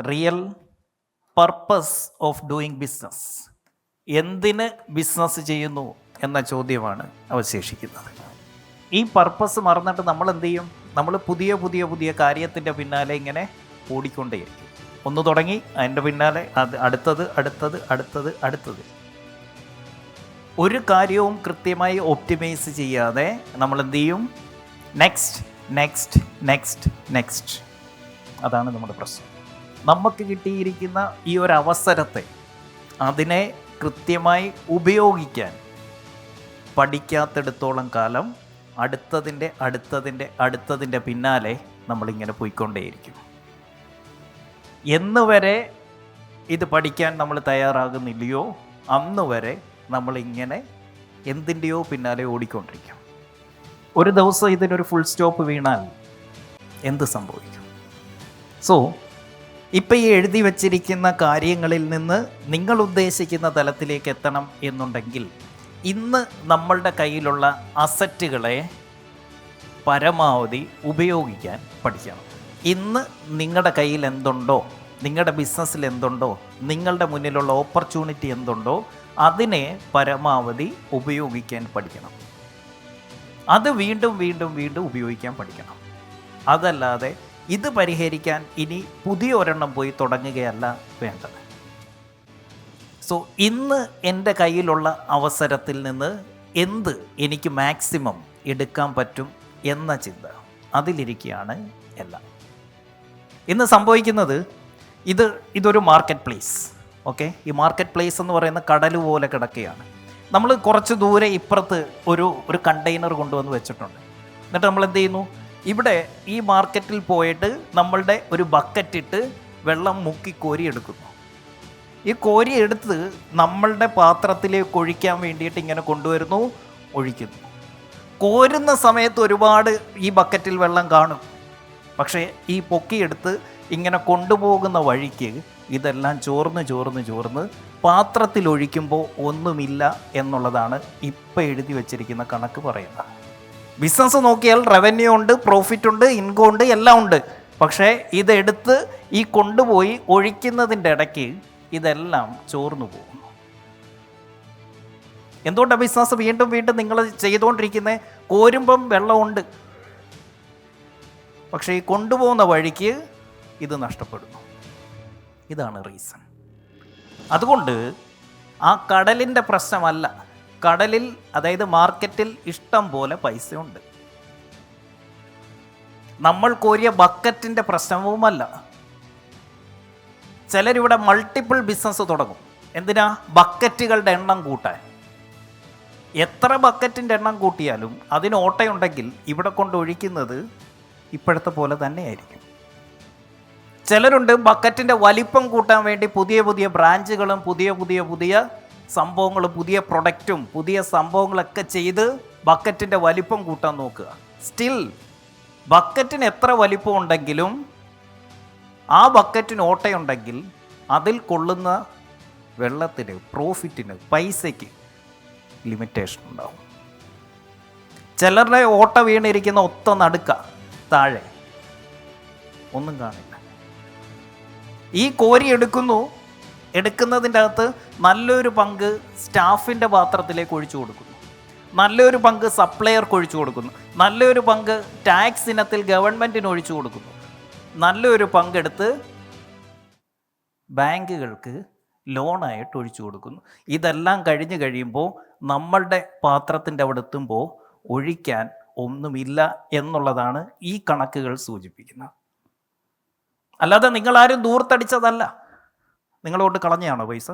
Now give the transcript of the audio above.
Real purpose of doing business എന്തിന് business ചെയ്യുന്നു എന്ന ചോദ്യമാണ് അവശേഷിക്കുന്നത്. ഈ പർപ്പസ് മറന്നിട്ട് നമ്മൾ എന്ത് ചെയ്യും? നമ്മൾ പുതിയ പുതിയ പുതിയ കാര്യത്തിന്റെ പിന്നാലെ ഇങ്ങനെ ഓടിക്കൊണ്ടേയിരിക്കും. ഒന്ന് തുടങ്ങി അതിന്റെ പിന്നാലെ അത് അടുത്തത് അടുത്തത് അടുത്തത് അടുത്തത്. ഒരു കാര്യവും കൃത്യമായി ഒപ്റ്റിമൈസ് ചെയ്യാതെ നമ്മൾ എന്ത് ചെയ്യും? നെക്സ്റ്റ് നെക്സ്റ്റ് നെക്സ്റ്റ് നെക്സ്റ്റ് അതാണ് നമ്മുടെ പ്രശ്നം. നമുക്ക് കിട്ടിയിരിക്കുന്ന ഈ ഒരു അവസരത്തെ അതിനെ കൃത്യമായി ഉപയോഗിക്കാൻ പഠിക്കാത്തിടത്തോളം കാലം അടുത്തതിന്റെ അടുത്തതിന്റെ അടുത്തതിന്റെ പിന്നാലെ നമ്മളിങ്ങനെ പോയിക്കൊണ്ടേയിരിക്കും. എന്ന് വരെ ഇത് പഠിക്കാൻ നമ്മൾ തയ്യാറാകുന്നില്ലയോ? അന്ന് വരെ നമ്മളിങ്ങനെ എന്തിന്റെയോ പിന്നാലെ ഓടിക്കൊണ്ടിരിക്കും. ഒരു ദിവസം ഇതിനൊരു ഫുൾ സ്റ്റോപ്പ് വീണാൽ എന്ത് സംഭവിക്കും? സോ ഇപ്പം ഈ എഴുതി വച്ചിരിക്കുന്ന കാര്യങ്ങളിൽ നിന്ന് നിങ്ങൾ ഉദ്ദേശിക്കുന്ന തലത്തിലേക്ക് എത്തണം എന്നുണ്ടെങ്കിൽ ഇന്ന് നമ്മളുടെ കയ്യിലുള്ള അസറ്റുകളെ പരമാവധി ഉപയോഗിക്കാൻ പഠിക്കണം. ഇന്ന് നിങ്ങളുടെ കയ്യിൽ എന്തുണ്ടോ നിങ്ങളുടെ ബിസിനസ്സിൽ എന്തുണ്ടോ നിങ്ങളുടെ മുന്നിലുള്ള ഓപ്പർച്യൂണിറ്റി എന്തുണ്ടോ അതിനെ പരമാവധി ഉപയോഗിക്കാൻ പഠിക്കണം. അത് വീണ്ടും വീണ്ടും വീണ്ടും ഉപയോഗിക്കാൻ പഠിക്കണം. അതല്ലാതെ ഇത് പരിഹരിക്കാൻ ഇനി പുതിയ ഒരെണ്ണം പോയി തുടങ്ങുകയല്ല വേണ്ടത്. സോ ഇന്ന് എന്റെ കയ്യിലുള്ള അവസരത്തിൽ നിന്ന് എന്ത് എനിക്ക് മാക്സിമം എടുക്കാൻ പറ്റും എന്ന ചിന്ത അതിലിരിക്കുകയാണ് എല്ലാം. ഇന്ന് സംഭവിക്കുന്നത് ഇത് ഇതൊരു മാർക്കറ്റ് പ്ലേസ് ഓക്കെ? ഈ മാർക്കറ്റ് പ്ലേസ് എന്ന് പറയുന്ന കടൽ പോലെ കിടക്കുകയാണ്. നമ്മൾ കുറച്ച് ദൂരെ ഇപ്പുറത്ത് ഒരു ഒരു കണ്ടെയ്നർ കൊണ്ടുവന്ന് വെച്ചിട്ടുണ്ട്. എന്നിട്ട് നമ്മൾ എന്ത് ചെയ്യുന്നു? ഇവിടെ ഈ മാർക്കറ്റിൽ പോയിട്ട് നമ്മളുടെ ഒരു ബക്കറ്റ് ഇട്ട് വെള്ളം മുക്കി കോരിയെടുക്കുന്നു ഈ കോരി എടുത്ത് നമ്മളുടെ പാത്രത്തിലേക്ക് ഒഴിക്കാൻ വേണ്ടിയിട്ട് ഇങ്ങനെ കൊണ്ടുവരുന്നു ഒഴിക്കുന്നു. കോരുന്ന സമയത്ത് ഒരുപാട് ഈ ബക്കറ്റിൽ വെള്ളം കാണും. പക്ഷേ ഈ പൊക്കിയെടുത്ത് ഇങ്ങനെ കൊണ്ടുപോകുന്ന വഴിക്ക് ഇതെല്ലാം ചോർന്ന് ചോർന്ന് ചോർന്ന് പാത്രത്തിൽ ഒഴിക്കുമ്പോൾ ഒന്നുമില്ല എന്നുള്ളതാണ് ഇപ്പം എഴുതി വച്ചിരിക്കുന്ന കണക്ക് പറയുന്നത്. ബിസിനസ് നോക്കിയാൽ റവന്യൂ ഉണ്ട് പ്രോഫിറ്റ് ഉണ്ട് ഇൻകം ഉണ്ട് എല്ലാം ഉണ്ട്. പക്ഷേ ഇതെടുത്ത് ഈ കൊണ്ടുപോയി ഒഴിക്കുന്നതിന്റെ ഇടയ്ക്ക് ഇതെല്ലാം ചോർന്നു പോകുന്നു. എന്തുകൊണ്ടാണ് ബിസിനസ് വീണ്ടും വീണ്ടും നിങ്ങൾ ചെയ്തുകൊണ്ടിരിക്കുന്നത് കോരുമ്പം വെള്ളമുണ്ട്. പക്ഷേ ഈ കൊണ്ടുപോകുന്ന വഴിക്ക് ഇത് നഷ്ടപ്പെടുന്നു. ഇതാണ് റീസൺ അതുകൊണ്ട് ആ കടലിന്റെ പ്രശ്നമല്ല. കടലിൽ അതായത് മാർക്കറ്റിൽ ഇഷ്ടം പോലെ പൈസയുണ്ട്. നമ്മൾ കോരിയ ബക്കറ്റിന്റെ പ്രശ്നവുമല്ല. ചിലരിവിടെ മൾട്ടിപ്പിൾ ബിസിനസ് തുടങ്ങും. എന്തിനാ? ബക്കറ്റുകളുടെ എണ്ണം കൂട്ടാൻ. എത്ര ബക്കറ്റിന്റെ എണ്ണം കൂട്ടിയാലും അതിന് ഓട്ടയുണ്ടെങ്കിൽ ഇവിടെ കൊണ്ട് ഒഴിക്കുന്നത് ഇപ്പോഴത്തെ പോലെ തന്നെയായിരിക്കും. ചിലരുണ്ട് ബക്കറ്റിന്റെ വലിപ്പം കൂട്ടാൻ വേണ്ടി പുതിയ പുതിയ ബ്രാഞ്ചുകളും പുതിയ പുതിയ പുതിയ സംഭവങ്ങളും പുതിയ പ്രൊഡക്റ്റും പുതിയ സംഭവങ്ങളൊക്കെ ചെയ്ത് ബക്കറ്റിന്റെ വലിപ്പം കൂട്ടാൻ നോക്കുക. സ്റ്റിൽ ബക്കറ്റിന് എത്ര വലിപ്പം ഉണ്ടെങ്കിലും ആ ബക്കറ്റിന് ഓട്ടയുണ്ടെങ്കിൽ അതിൽ കൊള്ളുന്ന വെള്ളത്തിന് പ്രോഫിറ്റിന് പൈസയ്ക്ക് ലിമിറ്റേഷൻ ഉണ്ടാവും. ചിലരുടെ ഓട്ട വീണിരിക്കുന്ന ഒത്ത നടുക്ക താഴെ. ഒന്നും കാണില്ല. ഈ കോരി എടുക്കുന്നു എടുക്കുന്നതിന്റെ അകത്ത് നല്ലൊരു പങ്ക് സ്റ്റാഫിന്റെ പാത്രത്തിലേക്ക് ഒഴിച്ചു കൊടുക്കുന്നു. നല്ലൊരു പങ്ക് സപ്ലയർക്ക് ഒഴിച്ചു കൊടുക്കുന്നു. നല്ലൊരു പങ്ക് ടാക്സ് ഇനത്തിൽ ഗവൺമെന്റിന് ഒഴിച്ചു കൊടുക്കുന്നു. നല്ലൊരു പങ്കെടുത്ത് ബാങ്കുകൾക്ക് ലോണായിട്ട് ഒഴിച്ചു കൊടുക്കുന്നു. ഇതെല്ലാം കഴിഞ്ഞ് കഴിയുമ്പോൾ നമ്മളുടെ പാത്രത്തിന്റെ അവിടെ എത്തുമ്പോൾ ഒഴിക്കാൻ ഒന്നുമില്ല എന്നുള്ളതാണ് ഈ കണക്കുകൾ സൂചിപ്പിക്കുന്നത്. അല്ലാതെ നിങ്ങളാരും ദൂർത്തടിച്ചതല്ല. നിങ്ങളോട്ട് കളഞ്ഞാണോ പൈസ?